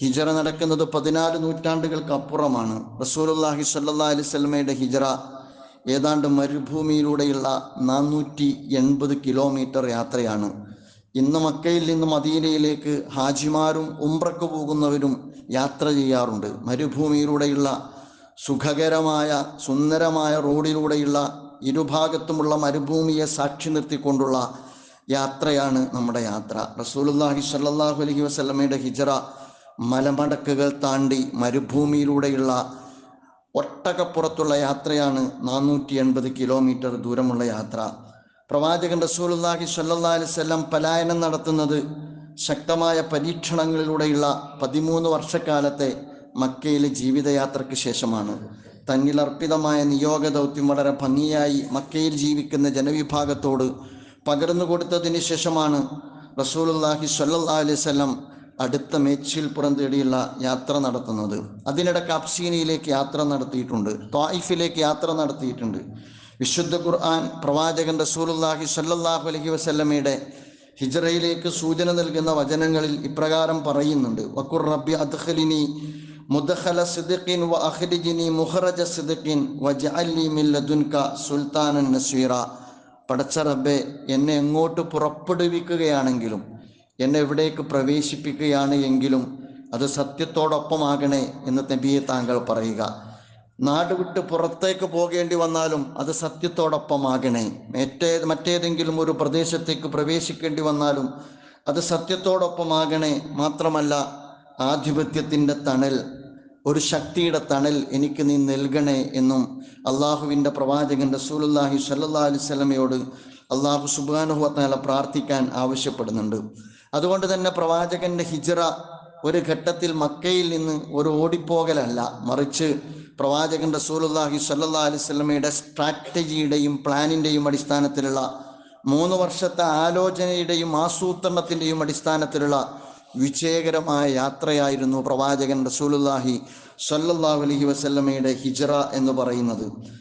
ഹിജറ നടക്കുന്നത് പതിനാല് നൂറ്റാണ്ടുകൾക്ക് അപ്പുറമാണ് റസൂലുള്ളാഹി സല്ലാ അലൈഹി വസല്ലമയുടെ ഹിജറ ഏതാണ്ട് മരുഭൂമിയിലൂടെയുള്ള നാനൂറ്റി എൺപത് കിലോമീറ്റർ യാത്രയാണ്. ഇന്ന് മക്കയിൽ നിന്ന് മദീനയിലേക്ക് ഹാജിമാരും ഉംറക്ക് പോകുന്നവരും യാത്ര ചെയ്യാറുണ്ട്. മരുഭൂമിയിലൂടെയുള്ള സുഖകരമായ സുന്ദരമായ റോഡിലൂടെയുള്ള ഇരുഭാഗത്തുമുള്ള മരുഭൂമിയെ സാക്ഷി നിർത്തിക്കൊണ്ടുള്ള യാത്രയാണ് നമ്മുടെ യാത്ര. റസൂലുള്ളാഹി സല്ലാഹു അലഹി വസ്ലമയുടെ ഹിജറ മലമടക്കുകൾ താണ്ടി മരുഭൂമിയിലൂടെയുള്ള ഒട്ടകപ്പുറത്തുള്ള യാത്രയാണ് നാനൂറ്റി എൺപത് കിലോമീറ്റർ ദൂരമുള്ള യാത്ര. പ്രവാചകൻ സ്വല്ലല്ലാഹി അലൈഹി വസല്ലം പലായനം നടത്തുന്നത് ശക്തമായ പരീക്ഷണങ്ങളിലൂടെയുള്ള പതിമൂന്ന് വർഷക്കാലത്തെ മക്കയിലെ ജീവിതയാത്രയ്ക്ക് ശേഷമാണ്. തന്നിൽ അർപ്പിതമായ നിയോഗ ദൗത്യം വളരെ ഭംഗിയായി മക്കയിൽ ജീവിക്കുന്ന ജനവിഭാഗത്തോട് പകർന്നു കൊടുത്തതിന് ശേഷമാണ് റസൂലുള്ളാഹി സ്വല്ലല്ലാഹി അലൈഹി വസല്ലം അടുത്ത മേച്ചിൽ പുറം തേടിയുള്ള യാത്ര നടത്തുന്നത്. അതിനിടെ കാപ്സീനയിലേക്ക് യാത്ര നടത്തിയിട്ടുണ്ട്. ത്വായിഫിലേക്ക് യാത്ര നടത്തിയിട്ടുണ്ട്. വിശുദ്ധ ഖുർആൻ പ്രവാചകൻ റസൂലുള്ളാഹി സ്വല്ലല്ലാഹു അലഹി വസല്ലമയുടെ ഹിജ്റയിലേക്ക് സൂചന നൽകുന്ന വചനങ്ങളിൽ ഇപ്രകാരം പറയുന്നുണ്ട്. വക്കുർ റബ്ബി അദ്ഖലിനി മുദഖല സിദ്ദിഖിൻ വ അഖ്രിജ്നി മുഖറജ വ ജഅലി മിൻ ലദുൻക സുൽത്താനൻ നസീറ. പടച്ച റബ്ബെ എന്നെ എങ്ങോട്ട് പുറപ്പെടുവിക്കുകയാണെങ്കിലും എന്നെ എവിടേക്ക് പ്രവേശിപ്പിക്കുകയാണ് എങ്കിലും അത് സത്യത്തോടൊപ്പമാകണേ എന്ന് നബിയെ താങ്കൾ പറയുക. നാട് വിട്ട് പുറത്തേക്ക് പോകേണ്ടി വന്നാലും അത് സത്യത്തോടൊപ്പമാകണേ. മറ്റേ മറ്റേതെങ്കിലും ഒരു പ്രദേശത്തേക്ക് പ്രവേശിക്കേണ്ടി വന്നാലും അത് സത്യത്തോടൊപ്പമാകണേ മാത്രമല്ല ആധിപത്യത്തിന്റെ തണൽ ഒരു ശക്തിയുടെ തണൽ എനിക്ക് നീ നൽകണേ എന്നും അള്ളാഹുവിന്റെ പ്രവാചകൻ റസൂലുല്ലാഹി സല്ലാ അലിസ്ലമയോട് അള്ളാഹു സുബാനുഹത്താല പ്രാർത്ഥിക്കാൻ ആവശ്യപ്പെടുന്നുണ്ട്. അതുകൊണ്ട് തന്നെ പ്രവാചകന്റെ ഹിജറ ഒരു ഘട്ടത്തിൽ മക്കയിൽ നിന്ന് ഒരു ഓടിപ്പോകലല്ല. മറിച്ച് പ്രവാചകൻ റസൂലുല്ലാഹി സല്ലാ അലിസ്ലമയുടെ സ്ട്രാറ്റജിയുടെയും പ്ലാനിന്റെയും അടിസ്ഥാനത്തിലുള്ള മൂന്ന് വർഷത്തെ ആലോചനയുടെയും ആസൂത്രണത്തിന്റെയും അടിസ്ഥാനത്തിലുള്ള വിജയകരമായ യാത്രയായിരുന്നു പ്രവാചകൻ റസൂലുല്ലാഹി സല്ലല്ലാഹു അലൈഹി വസല്ലമയുടെ ഹിജറ എന്ന് പറയുന്നത്.